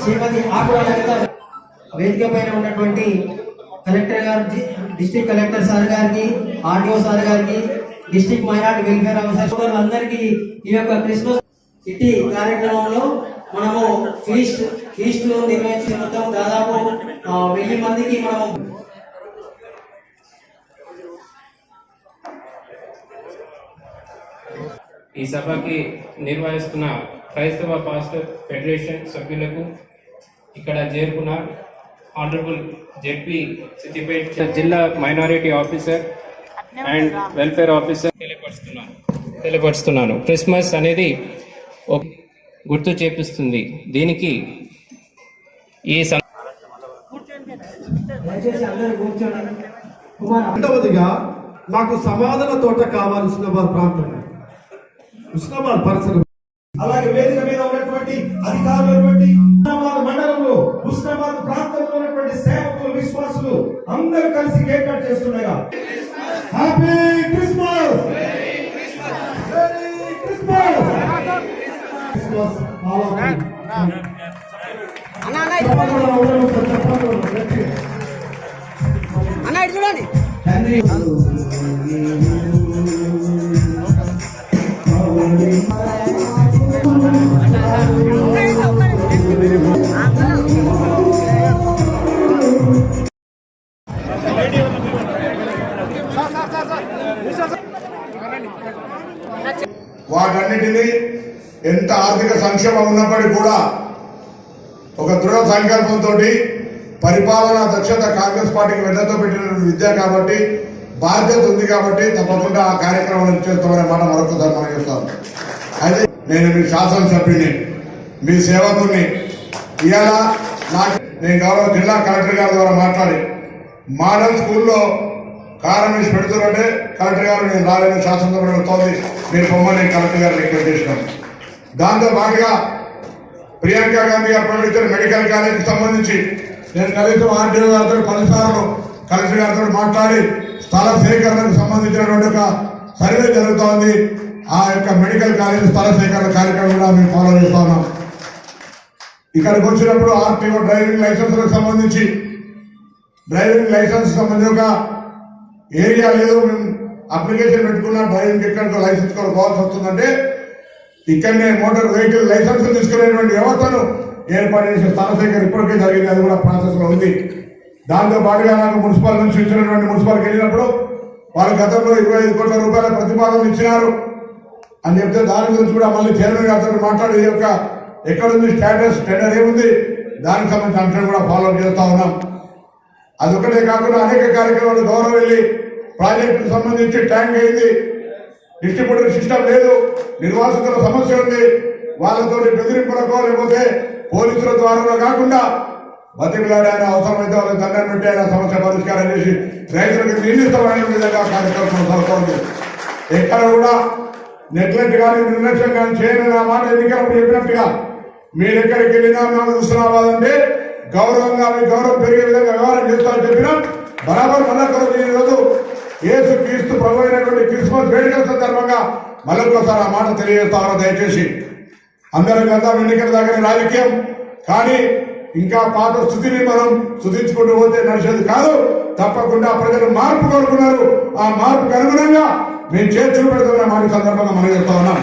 శ్రీమతి వేదిక పైన ఉన్నటువంటి కలెక్టర్ గారు డిస్ట్రిక్ట్ కలెక్టర్ సార్ గారికి ఆర్డీఓ సార్ గారికి డిస్ట్రిక్ట్ మైనార్టీ వెల్ఫేర్ ఆఫీసర్ అందరికీ ఈ యొక్క క్రిస్మస్ సిటీ కార్యక్రమంలో మనము ఫీస్ట్ ఫీస్ట్ నిర్వహించిన మొత్తం దాదాపు వెయ్యి మందికి మనము ఈ సభకి నిర్వహిస్తున్న క్రైస్తవ పాస్టర్ ఫెడరేషన్ సభ్యులకు ఇక్కడ చేరుకున్న ఆనరబుల్ జెడ్పీ సిద్దిపేట జిల్లా minority officer and welfare officer తెలియపరుస్తున్నాను తెలియపరుస్తున్నాను. క్రిస్మస్ అనేది ఒక గుర్తు చేపిస్తుంది. దీనికి ఈ రెండవదిగా నాకు సమాధాన తోట కావాలి ఉస్నాబాద్ ప్రాంతం ఉస్నాబాద్ పరిసరం అలాగే వేదిక మీద ఉన్నటువంటి అధికారులైనటువంటి ఉస్నాబాద్ మండలంలో ఉస్నాబాద్ ప్రాంతంలో ఉన్నటువంటి సేవకులు విశ్వాసులు అందరూ కలిసి కేక్ కట్ చేస్తుండగా. హ్యాపీ క్రిస్మస్ క్రిస్మస్ వాటన్నిటినీ ఎంత ఆర్థిక సంక్షేమం ఉన్నప్పటికీ కూడా ఒక దృఢ సంకల్పంతో పరిపాలనా దక్షత కాంగ్రెస్ పార్టీకి వెన్నతో పెట్టిన విద్య కాబట్టి బాధ్యత ఉంది కాబట్టి తప్పకుండా ఆ కార్యక్రమం చేస్తామనే మాట మరొకసారి మనం చెప్తాను అయితే నేను మీ శాసనసభ్యుని మీ సేవకుని ఇలా నాకు నేను గౌరవ జిల్లా కలెక్టర్ గారి ద్వారా మాట్లాడి మోడల్ స్కూల్లో కారం వేసి పెడుతున్నారంటే కలెక్టర్ గారు నేను రాలేని శాసనసభ వస్తోంది మీరు పొమ్మని కలెక్టర్ గారు రిక్వెస్ట్ చేసినాం దాంతో పాటుగా ప్రియాంక గాంధీ గారు ప్రకటించిన మెడికల్ కాలేజీకి సంబంధించి. నేను కనీసం ఆర్టీఓ గారితో పలుసార్లు కలెక్టర్ గారితో మాట్లాడి స్థల సేకరణకు సంబంధించినటువంటి ఒక సర్వే జరుగుతోంది. ఆ యొక్క మెడికల్ కాలేజీ స్థల సేకరణ కార్యక్రమం కూడా మేము ఫాలో చేస్తా ఉన్నాం. ఇక్కడికి వచ్చినప్పుడు ఆర్టీఓ డ్రైవింగ్ లైసెన్స్లకు సంబంధించి డ్రైవింగ్ లైసెన్స్ సంబంధించి ఒక ఏరియా లేదు మేము అప్లికేషన్ పెట్టుకున్న డ్రైవింగ్ ఎక్కడికో లైసెన్స్ కూడా పోవాల్సి వస్తుందంటే ఇక్కడనే మోటార్ వెహికల్ లైసెన్స్ తీసుకునేటువంటి వ్యవస్థను ఏర్పాటు చేసే స్థల ఇప్పటికే జరిగింది అది కూడా ప్రాసెస్లో ఉంది. దాంతో పాటుగా నాకు మున్సిపల్ నుంచి ఇచ్చినటువంటి మున్సిపాల్కి వెళ్ళినప్పుడు వాళ్ళు గతంలో ఇరవై ఐదు కోట్ల రూపాయల ప్రతిపాదన ఇచ్చినారు. అని చెప్తే దాని గురించి కూడా మళ్ళీ చైర్మన్ గారితో మాట్లాడి ఈ యొక్క ఎక్కడుంది స్టేటస్ టెండర్ ఏముంది దానికి సంబంధించిన అంశాన్ని కూడా ఫాలో చేస్తా ఉన్నాం. అదొకటే కాకుండా అనేక కార్యక్రమాలు గౌరవం వెళ్ళి ప్రాజెక్టుకు సంబంధించి ట్యాంక్ అయింది డిస్ట్రిబ్యూటర్ సిస్టమ్ లేదు. నిర్వాసితుల సమస్య ఉంది. వాళ్ళతో బెదిరింపులకో లేకపోతే పోలీసుల ద్వారా కాకుండా బతికిలాడి అవసరమైతే వాళ్ళకి దండం పెట్టి ఆయన సమస్య పరిష్కారం చేసి రైతులకు నిర్ణీతమైన విధంగా కార్యక్రమం సరిపోతుంది ఎక్కడ కూడా నెగ్లెక్ట్ కానీ నిర్లక్ష్యం కానీ చేయని ఆ మాట ఎన్నికలప్పుడు చెప్పినట్టుగా మీరు ఎక్కడికి వెళ్ళినా మేము చూస్తున్నాం. అంటే గౌరవంగా మీ గౌరవం పెరిగే విధంగా బరాబర్ మళ్ళొక్కరోజు ఈరోజు రోజు క్రీస్తు ప్రభు అయినటువంటి క్రిస్మస్ వేడుకల సందర్భంగా మళ్ళొక్కసారి ఆ మాట తెలియజేస్తామని దయచేసి. అందరం కదా ఎన్నికల దగ్గర రాజకీయం. కానీ ఇంకా పాత స్థుతిని మనం స్థుతించుకుంటూ పోతే నడిచేది కాదు. తప్పకుండా ప్రజలు మార్పు కోరుకున్నారు. ఆ మార్పుకు అనుగుణంగా మేము చేర్చు పెడతామని మాట సందర్భంగా మనం చెప్తా ఉన్నాం.